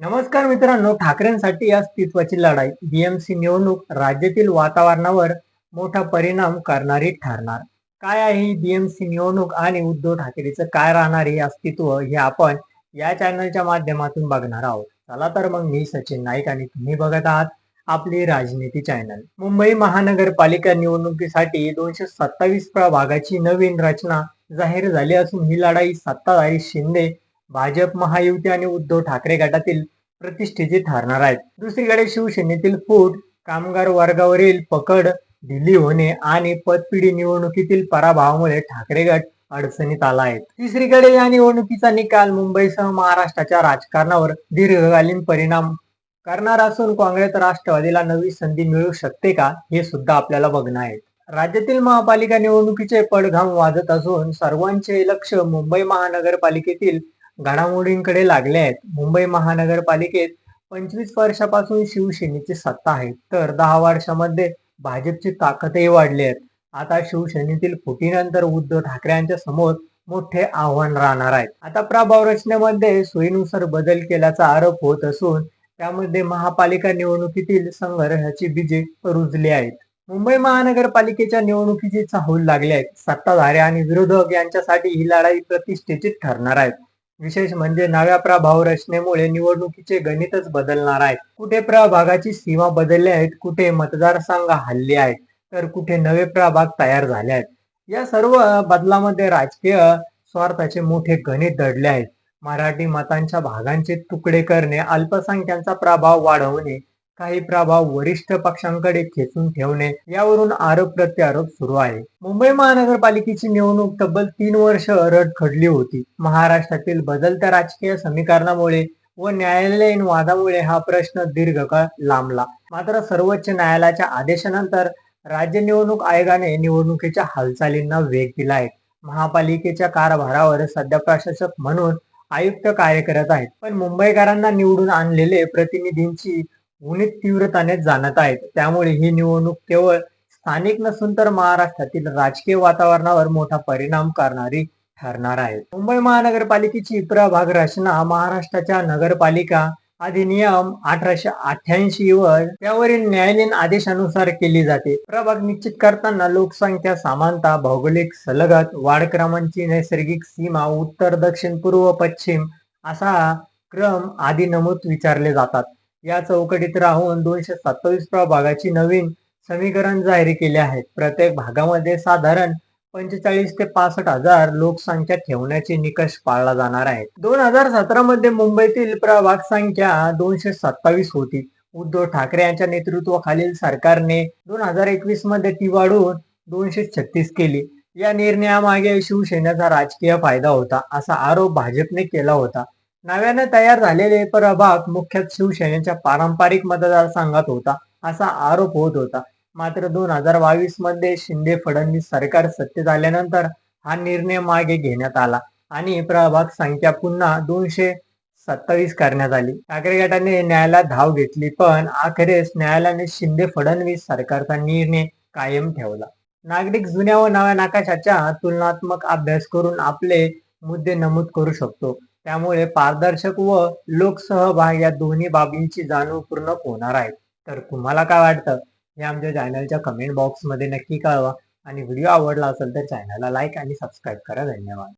नमस्कार मित्रांनो ठाकरेंसाठी अस्तित्वाची लढाई. बीएमसी निवडणूक राज्यातील वातावरणावर मोठा परिणाम करणारी ठरणार. काय आहे ही बीएमसी निवडणूक आणि उद्धव ठाकरेचं काय राहणार हे अस्तित्व हे आपण या चॅनलच्या माध्यमातून बघणार आहोत. चला तर मग मी सचिन नाईक आणि तुम्ही बघत आहात आपली राजनीती चॅनल मुंबई महानगरपालिका निवडणुकीसाठी दोनशे सत्तावीस प्रभागाची नवीन रचना जाहीर झाली असून ही लढाई सत्ताधारी शिंदे भाजप महायुती आणि उद्धव ठाकरे गटातील प्रतिष्ठेचे ठरणार आहेत. दुसरीकडे शिवसेनेतील फूट कामगार वर्गावरील पकड ढिली होणे आणि पदपिढी निवडणुकीतील पराभवामुळे ठाकरे गट अडचणीत आला आहे. तिसरीकडे या निवडणुकीचा निकाल मुंबईसह महाराष्ट्राच्या राजकारणावर दीर्घकालीन परिणाम करणार असून काँग्रेस राष्ट्रवादीला नवी संधी मिळू शकते का हे सुद्धा आपल्याला बघणं आहे. राज्यातील महापालिका निवडणुकीचे पडघाम वाजत असून सर्वांचे लक्ष मुंबई महानगरपालिकेतील घडामोडींकडे लागले आहेत. मुंबई महानगरपालिकेत पंचवीस वर्षापासून शिवसेनेची सत्ता आहे. तर दहा वर्षामध्ये भाजपची ताकदही वाढली आहे. आता शिवसेनेतील फुटीनंतर उद्धव ठाकरेंच्या समोर मोठे आव्हान राहणार आहे. आता प्रभाव रचनेमध्ये सोयीनुसार बदल केल्याचा आरोप होत असून त्यामध्ये महापालिका निवडणुकीतील संघर्षाची बीजे रुजली आहेत. मुंबई महानगरपालिकेच्या निवडणुकीची चाहूल लागली आहेत. सत्ताधारी आणि विरोधक यांच्यासाठी ही लढाई प्रतिष्ठेची ठरणार आहे. विशेष म्हणजे नव्या प्रभाव रचनेमुळे निवडणुकीचे गणितच बदलणार आहे कुठे प्रभागाची सीमा बदलली आहेत कुठे मतदारसंघ हल्ले आहेत तर कुठे नवे प्रभाग तयार झाले आहेत. या सर्व बदलामध्ये राजकीय स्वार्थाचे मोठे गणित दडले आहेत मराठी मतांच्या भागांचे तुकडे करणे अल्पसंख्यांचा प्रभाव वाढवणे काही प्रभाव वरिष्ठ पक्षांकडे खेचून ठेवणे यावरून आरोप प्रत्यारोप सुरू आहे. मुंबई महानगरपालिकेची निवडणूक तब्बल तीन वर्ष रड खडली होती. महाराष्ट्रातील बदलत्या राजकीय समीकरणामुळे व न्यायालयीन वादामुळे हा प्रश्न दीर्घकाळ लांबला. मात्र सर्वोच्च न्यायालयाच्या आदेशानंतर राज्य निवडणूक आयोगाने निवडणुकीच्या हालचालींना वेग दिला आहे. महापालिकेच्या कारभारावर सध्या प्रशासक म्हणून आयुक्त कार्य करत आहेत. पण मुंबईकरांना निवडून आणलेले प्रतिनिधींची उणीत तीव्रताने जाणत आहेत. त्यामुळे ही निवडणूक केवळ स्थानिक नसून तर महाराष्ट्रातील राजकीय वातावरणावर मोठा परिणाम करणारी ठरणार आहे. मुंबई महानगरपालिकेची प्रभाग रचना महाराष्ट्राच्या नगरपालिका अधिनियम अठराशे अठ्याऐंशी व त्यावरील न्यायालयीन आदेशानुसार केली जाते. प्रभाग निश्चित करताना लोकसंख्या समानता भौगोलिक सलगत वाढ क्रमांची नैसर्गिक सीमा उत्तर दक्षिण पूर्व पश्चिम असा क्रम आदी नमूद विचारले जातात. या चौकटीत राहून दोनशे सत्तावीस प्रभागाची नवीन समीकरण जाहीर केले आहेत. प्रत्येक भागामध्ये साधारण पंचेचाळीस ते पासष्ट हजार लोकसंख्या ठेवण्याचे निकष पाळला जाणार आहे दोन हजार सतरा मध्ये मुंबईतील प्रभाग संख्या दोनशे सत्तावीस होती. उद्धव ठाकरे यांच्या नेतृत्वाखालील सरकारने दोन हजार एकवीसमध्ये ती वाढून दोनशे छत्तीस केली. या निर्णयामागे शिवसेनेचा राजकीय फायदा होता असा आरोप भाजपने केला होता. नव्याने तयार झालेले प्रभाग मुख्यतः शिवसेनेच्या पारंपरिक मतदारसंघात होता असा आरोप होत होता. मात्र दोन हजार बावीसमध्ये शिंदे फडणवीस सरकार सत्तेत आल्यानंतर हा निर्णय मागे घेण्यात आला आणि प्रभाग संख्या पुन्हा दोनशे सत्तावीस करण्यात आली. ठाकरे गटाने न्यायालयात धाव घेतली पण अखेरीस न्यायालयाने शिंदे फडणवीस सरकारचा निर्णय कायम ठेवला. नागरिक जुन्या व नव्या नकाशाच्या तुलनात्मक अभ्यास करून आपले मुद्दे नमूद करू शकतो. त्यामुळे पारदर्शक व लोकसहभाग या दोन्ही बाबींची जाणीव पूर्ण होणार आहे. तर तुम्हाला काय वाटतं? हे आमच्या चॅनलच्या कमेंट बॉक्समध्ये नक्की कळवा. आणि व्हिडिओ आवडला असेल तर चॅनलला लाईक आणि सबस्क्राईब करा. धन्यवाद.